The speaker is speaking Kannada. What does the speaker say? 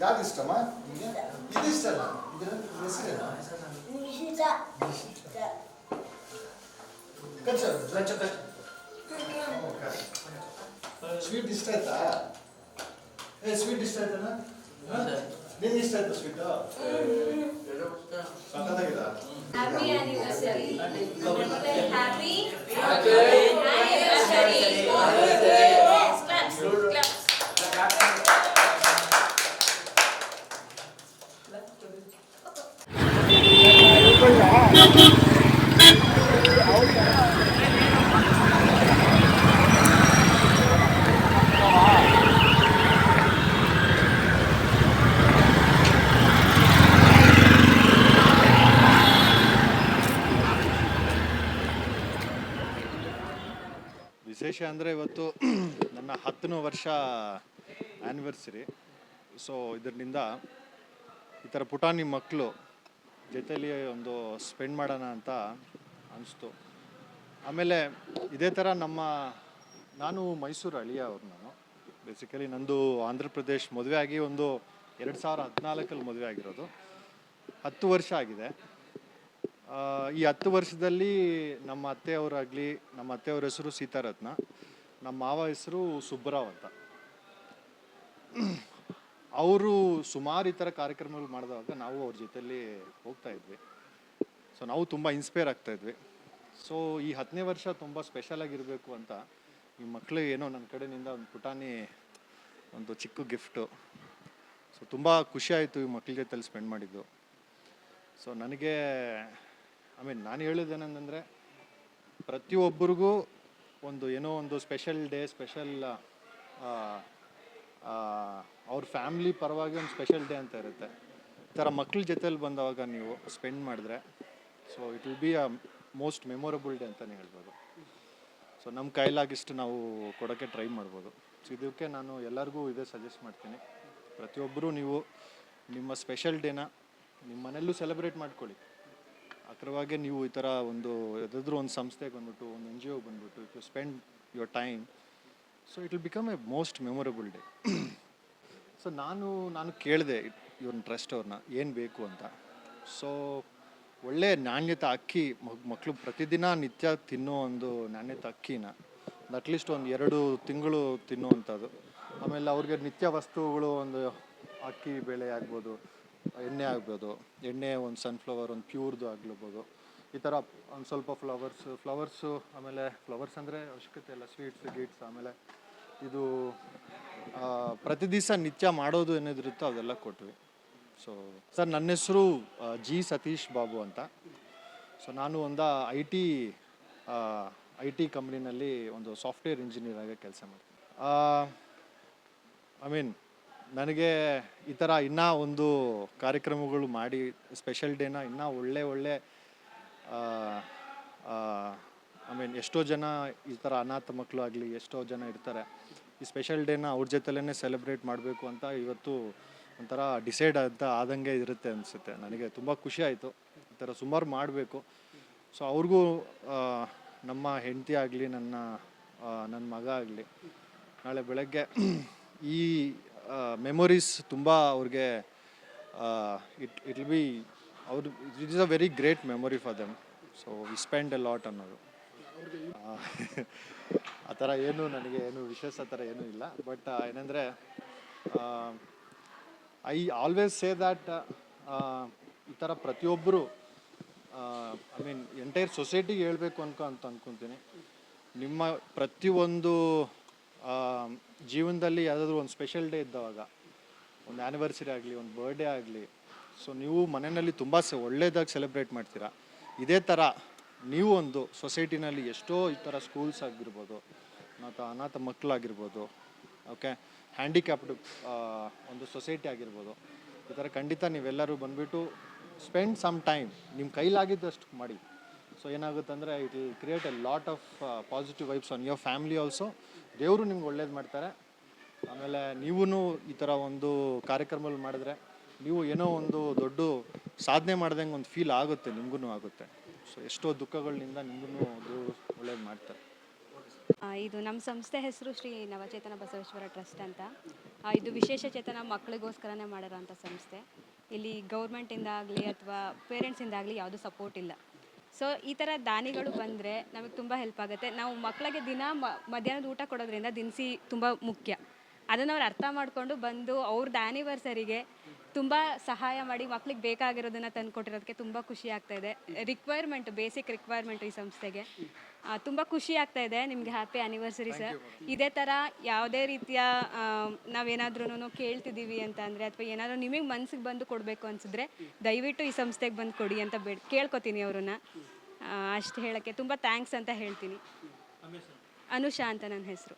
ಯಾವ್ದು ಇಷ್ಟಮ್ಮ ನಿಮಗೆ ಇದು ಇಷ್ಟ ಅಲ್ಲ ಇದರ ಹೆಸರೇನು ಕಚ್ಚ ಸ್ವೀಟ್ ಇಷ್ಟ ಆಯ್ತಾ ಏ ಸ್ವೀಟ್ ಇಷ್ಟ ಆಯ್ತಾನ ನಿನ್ಗೆ ಇಷ್ಟ ಆಯ್ತಾ ಸ್ವೀಟ್ ವಿಶೇಷ ಅಂದರೆ ಇವತ್ತು ನನ್ನ ಹತ್ತನೇ ವರ್ಷ ಆ್ಯನಿವರ್ಸರಿ ಸೊ ಇದರಿಂದ ಈ ಥರ ಪುಟಾಣಿ ಮಕ್ಕಳು ಜೊತೆಲಿ ಒಂದು ಸ್ಪೆಂಡ್ ಮಾಡೋಣ ಅಂತ ಅನಿಸ್ತು. ಆಮೇಲೆ ಇದೇ ಥರ ನಮ್ಮ, ನಾನು ಮೈಸೂರು ಅಳಿಯ ಅವ್ರು ನಾನು. ಬೇಸಿಕಲಿ ನಂದು ಆಂಧ್ರ ಪ್ರದೇಶ್ ಮದುವೆ ಆಗಿ ಒಂದು ಎರಡು ಸಾವಿರ ಹದಿನಾಲ್ಕಲ್ಲಿ ಮದುವೆ ಆಗಿರೋದು. ಹತ್ತು ವರ್ಷ ಆಗಿದೆ. ಈ ಹತ್ತು ವರ್ಷದಲ್ಲಿ ನಮ್ಮ ಅತ್ತೆಯವರಾಗಲಿ, ನಮ್ಮ ಅತ್ತೆಯವ್ರ ಹೆಸರು ಸೀತಾರತ್ನ, ನಮ್ಮ ಮಾವ ಹೆಸರು ಸುಬ್ಬರಾವ್ ಅಂತ. ಅವರು ಸುಮಾರು ಈ ಥರ ಕಾರ್ಯಕ್ರಮಗಳು ಮಾಡಿದಾಗ ನಾವು ಅವ್ರ ಜೊತೆಯಲ್ಲಿ ಹೋಗ್ತಾ ಇದ್ವಿ. ಸೊ ನಾವು ತುಂಬ ಇನ್ಸ್ಪೈರ್ ಆಗ್ತಾ ಇದ್ವಿ. ಸೊ ಈ ಹತ್ತನೇ ವರ್ಷ ತುಂಬ ಸ್ಪೆಷಲ್ ಆಗಿರಬೇಕು ಅಂತ ಈ ಮಕ್ಕಳು ಏನೋ ನನ್ನ ಕಡೆಯಿಂದ ಒಂದು ಪುಟಾಣಿ, ಒಂದು ಚಿಕ್ಕ ಗಿಫ್ಟು ಸೊ ತುಂಬ ಖುಷಿ ಆಯಿತು ಈ ಮಕ್ಕಳ ಜೊತೆಲಿ ಸ್ಪೆಂಡ್ ಮಾಡಿದ್ದು. ಸೊ ನನಗೆ ಐ ಮೀನ್ ನಾನು ಏನಂತಂದರೆ, ಪ್ರತಿಯೊಬ್ಬರಿಗೂ ಒಂದು ಏನೋ ಒಂದು ಸ್ಪೆಷಲ್ ಡೇ ಸ್ಪೆಷಲ್ ಅವ್ರ ಫ್ಯಾಮ್ಲಿ ಪರವಾಗಿ ಒಂದು ಸ್ಪೆಷಲ್ ಡೇ ಅಂತ ಇರುತ್ತೆ. ಈ ಥರ ಮಕ್ಳ ಜೊತೆಲಿ ಬಂದವಾಗ ನೀವು ಸ್ಪೆಂಡ್ ಮಾಡಿದ್ರೆ so it will be a most memorable day ಅಂತಲೇ ಹೇಳ್ಬೋದು. ಸೊ ನಮ್ಮ ಕೈಲಾಗಿಷ್ಟು ನಾವು ಕೊಡೋಕ್ಕೆ ಟ್ರೈ ಮಾಡ್ಬೋದು. ಸೊ ಇದಕ್ಕೆ ನಾನು ಎಲ್ಲರಿಗೂ ಇದೇ ಸಜೆಸ್ಟ್ ಮಾಡ್ತೀನಿ. ಪ್ರತಿಯೊಬ್ಬರೂ ನೀವು ನಿಮ್ಮ ಸ್ಪೆಷಲ್ ಡೇನ ನಿಮ್ಮ ಮನೆಯಲ್ಲೂ ಸೆಲೆಬ್ರೇಟ್ ಮಾಡ್ಕೊಳ್ಳಿ. ಅದರವಾಗೆ ನೀವು ಈ ಥರ ಒಂದು ಯಾವುದಾದ್ರೂ ಒಂದು ಸಂಸ್ಥೆಗೆ ಬಂದ್ಬಿಟ್ಟು, ಒಂದು ಎನ್ ಜಿ ಒ ಬಂದ್ಬಿಟ್ಟು if you spend your time so it will become a most memorable day so ನಾನು ನಾನು ಕೇಳಿದೆ ಇವ್ರನ್ನ ಟ್ರಸ್ಟ್ ಅವ್ರನ್ನ ಏನು ಬೇಕು ಅಂತ. ಸೊ ಒಳ್ಳೆಯ ನಾಣ್ಯತೆ ಅಕ್ಕಿ ಮಕ್ಕಳು ಪ್ರತಿದಿನ ನಿತ್ಯ ತಿನ್ನೋ ಒಂದು ನಾಣ್ಯತೆ ಅಕ್ಕಿನ ಅಟ್ಲೀಸ್ಟ್ ಒಂದು ಎರಡು ತಿಂಗಳು ತಿನ್ನುವಂಥದ್ದು. ಆಮೇಲೆ ಅವ್ರಿಗೆ ನಿತ್ಯ ವಸ್ತುಗಳು ಒಂದು ಅಕ್ಕಿ ಬೇಳೆ ಆಗ್ಬೋದು ಎಣ್ಣೆ ಆಗ್ಬೋದು. ಎಣ್ಣೆ ಒಂದು ಸನ್ಫ್ಲವರ್ ಒಂದು ಪ್ಯೂರ್ದು ಆಗ್ಲಬೋದು. ಈ ಥರ ಒಂದು ಸ್ವಲ್ಪ ಫ್ಲವರ್ಸ್ ಫ್ಲವರ್ಸು ಆಮೇಲೆ ಫ್ಲವರ್ಸ್ ಅಂದರೆ ಅವಶ್ಯಕತೆ ಇಲ್ಲ ಸ್ವೀಟ್ಸ್ ಗೀಟ್ಸ್ ಆಮೇಲೆ ಇದು ಪ್ರತಿ ದಿವಸ ನಿತ್ಯ ಮಾಡೋದು ಏನಿದಿರುತ್ತೋ ಅದೆಲ್ಲ ಕೊಟ್ವಿ. ಸೊ ಸರ್, ನನ್ನ ಹೆಸರು ಜಿ ಸತೀಶ್ ಬಾಬು ಅಂತ. ಸೊ ನಾನು ಒಂದು ಐ ಟಿ ಐ ಟಿ ಕಂಪ್ನಿನಲ್ಲಿ ಒಂದು ಸಾಫ್ಟ್ವೇರ್ ಇಂಜಿನಿಯರ್ ಆಗಿ ಕೆಲಸ ಮಾಡ್ತೀನಿ. ಐ ಮೀನ್ ನನಗೆ ಈ ಥರ ಇನ್ನೂ ಒಂದು ಕಾರ್ಯಕ್ರಮಗಳು ಮಾಡಿ ಸ್ಪೆಷಲ್ ಡೇನ ಇನ್ನೂ ಒಳ್ಳೆ ಒಳ್ಳೆ ಐ ಮೀನ್ ಎಷ್ಟೋ ಜನ ಈ ಥರ ಅನಾಥ ಮಕ್ಕಳು ಆಗಲಿ, ಎಷ್ಟೋ ಜನ ಇರ್ತಾರೆ. ಈ ಸ್ಪೆಷಲ್ ಡೇನ ಅವ್ರ ಜೊತೆಲೇ ಸೆಲೆಬ್ರೇಟ್ ಮಾಡಬೇಕು ಅಂತ ಇವತ್ತು ಒಂಥರ ಡಿಸೈಡ್ ಅಂತ ಆದಂಗೆ ಇರುತ್ತೆ ಅನಿಸುತ್ತೆ. ನನಗೆ ತುಂಬ ಖುಷಿ ಆಯಿತು. ಈ ಥರ ಸುಮಾರು ಮಾಡಬೇಕು. ಸೊ ಅವ್ರಿಗೂ ನಮ್ಮ ಹೆಂಡತಿ ಆಗಲಿ, ನನ್ನ ನನ್ನ ಮಗ ಆಗಲಿ, ನಾಳೆ ಬೆಳಗ್ಗೆ ಈ ಮೆಮೊರೀಸ್ ತುಂಬ ಅವ್ರಿಗೆ ಇಟ್ ಇಟ್ ಬಿ ಅವ್ರು it is a very great memory for them so we spend a lot ಅನ್ನೋದು ಆ, ಥರ ಏನು ನನಗೆ ಏನು ವಿಶೇಷ ಥರ ಏನೂ ಇಲ್ಲ. ಬಟ್ ಏನಂದರೆ ಐ ಆಲ್ವೇಸ್ ಸೇ ದ್ಯಾಟ್ ಈ ಥರ ಪ್ರತಿಯೊಬ್ಬರು ಐ ಮೀನ್ ಎಂಟೈರ್ ಸೊಸೈಟಿಗೆ ಹೇಳಬೇಕು ಅನ್ಕೊ ಅಂತ ಅಂದ್ಕೊತೀನಿ ನಿಮ್ಮ ಪ್ರತಿಯೊಂದು ಜೀವನದಲ್ಲಿ ಯಾವುದಾದ್ರೂ ಒಂದು ಸ್ಪೆಷಲ್ ಡೇ ಇದ್ದವಾಗ, ಒಂದು ಆ್ಯನಿವರ್ಸರಿ ಆಗಲಿ, ಒಂದು ಬರ್ಡೇ ಆಗಲಿ ಸೊ ನೀವು ಮನೆಯಲ್ಲಿ ತುಂಬ ಸ, ಒಳ್ಳೇದಾಗಿ ಸೆಲೆಬ್ರೇಟ್ ಮಾಡ್ತೀರಾ. ಇದೇ ಥರ ನೀವು ಒಂದು ಸೊಸೈಟಿನಲ್ಲಿ ಎಷ್ಟೋ ಈ ಥರ ಸ್ಕೂಲ್ಸ್ ಆಗಿರ್ಬೋದು, ಮತ್ತು ಅನಾಥ ಮಕ್ಕಳಾಗಿರ್ಬೋದು ಓಕೆ ಹ್ಯಾಂಡಿಕ್ಯಾಪ್ಡ್ ಒಂದು ಸೊಸೈಟಿ ಆಗಿರ್ಬೋದು, ಈ ಥರ ಖಂಡಿತ ನೀವೆಲ್ಲರೂ ಬಂದುಬಿಟ್ಟು ಸ್ಪೆಂಡ್ ಸಮ್ ಟೈಮ್ ನಿಮ್ಮ ಕೈಲಾಗಿದ್ದಷ್ಟು ಮಾಡಿ. ಸೊ ಏನಾಗುತ್ತೆ ಅಂದರೆ it will create a lot of positive vibes on your family also ದೇವರು ನಿಮ್ಗೆ ಒಳ್ಳೇದು ಮಾಡ್ತಾರೆ. ಆಮೇಲೆ ನೀವೂ ಈ ಥರ ಒಂದು ಕಾರ್ಯಕ್ರಮಗಳು ಮಾಡಿದ್ರೆ ನೀವು ಏನೋ ಒಂದು ದೊಡ್ಡ ಸಾಧನೆ ಮಾಡ್ದಂಗೆ ಒಂದು ಫೀಲ್ ಆಗುತ್ತೆ ನಿಮಗೂ ಆಗುತ್ತೆ. ಸೊ ಎಷ್ಟೋ ದುಃಖಗಳಿಂದ ನಿಮಗೂ ಅದು ಒಳ್ಳೇದು ಮಾಡ್ತಾರೆ. ಇದು ನಮ್ಮ ಸಂಸ್ಥೆ ಹೆಸರು ಶ್ರೀ ನವಚೇತನ ಬಸವೇಶ್ವರ ಟ್ರಸ್ಟ್ ಅಂತ. ಇದು ವಿಶೇಷ ಚೇತನ ಮಕ್ಕಳಿಗೋಸ್ಕರನೇ ಮಾಡಿರೋಂಥ ಸಂಸ್ಥೆ. ಇಲ್ಲಿ ಗೌರ್ಮೆಂಟಿಂದ ಆಗಲಿ ಅಥವಾ ಪೇರೆಂಟ್ಸಿಂದಾಗಲಿ ಯಾವುದೂ ಸಪೋರ್ಟ್ ಇಲ್ಲ. ಸೊ ಈ ಥರ ದಾನಿಗಳು ಬಂದರೆ ನಮಗೆ ತುಂಬ ಹೆಲ್ಪ್ ಆಗುತ್ತೆ. ನಾವು ಮಕ್ಕಳಿಗೆ ದಿನ ಮಧ್ಯಾಹ್ನದ ಊಟ ಕೊಡೋದ್ರಿಂದ ದಿನಸಿ ತುಂಬ ಮುಖ್ಯ. ಅದನ್ನು ಅವ್ರು ಅರ್ಥ ಮಾಡಿಕೊಂಡು ಬಂದು ಅವ್ರದ್ದು ಆ್ಯನಿವರ್ಸರಿಗೆ ತುಂಬ ಸಹಾಯ ಮಾಡಿ ಮಕ್ಳಿಗೆ ಬೇಕಾಗಿರೋದನ್ನು ತಂದು ಕೊಟ್ಟಿರೋದಕ್ಕೆ ತುಂಬ ಖುಷಿ ಆಗ್ತಾ ಇದೆ. ರಿಕ್ವೈರ್ಮೆಂಟ್ ಬೇಸಿಕ್ ರಿಕ್ವೈರ್ಮೆಂಟ್ ಈ ಸಂಸ್ಥೆಗೆ. ತುಂಬ ಖುಷಿ ಆಗ್ತಾ ಇದೆ ನಿಮಗೆ ಹ್ಯಾಪಿ ಆ್ಯನಿವರ್ಸರಿ ಸರ್ ಇದೇ ಥರ ಯಾವುದೇ ರೀತಿಯ ನಾವೇನಾದ್ರೂ ಕೇಳ್ತಿದ್ದೀವಿ ಅಂತ ಅಂದರೆ ಅಥವಾ ಏನಾದರೂ ನಿಮಗೆ ಮನ್ಸಿಗೆ ಬಂದು ಕೊಡಬೇಕು ಅನಿಸಿದ್ರೆ ದಯವಿಟ್ಟು ಈ ಸಂಸ್ಥೆಗೆ ಬಂದು ಕೊಡಿ ಅಂತ ಬೇಡ ಕೇಳ್ಕೊತೀನಿ ಅವ್ರನ್ನ. ಅಷ್ಟು ಹೇಳೋಕ್ಕೆ ತುಂಬ ಥ್ಯಾಂಕ್ಸ್ ಅಂತ ಹೇಳ್ತೀನಿ. ಅನುಷಾ ಅಂತ ನನ್ನ ಹೆಸರು.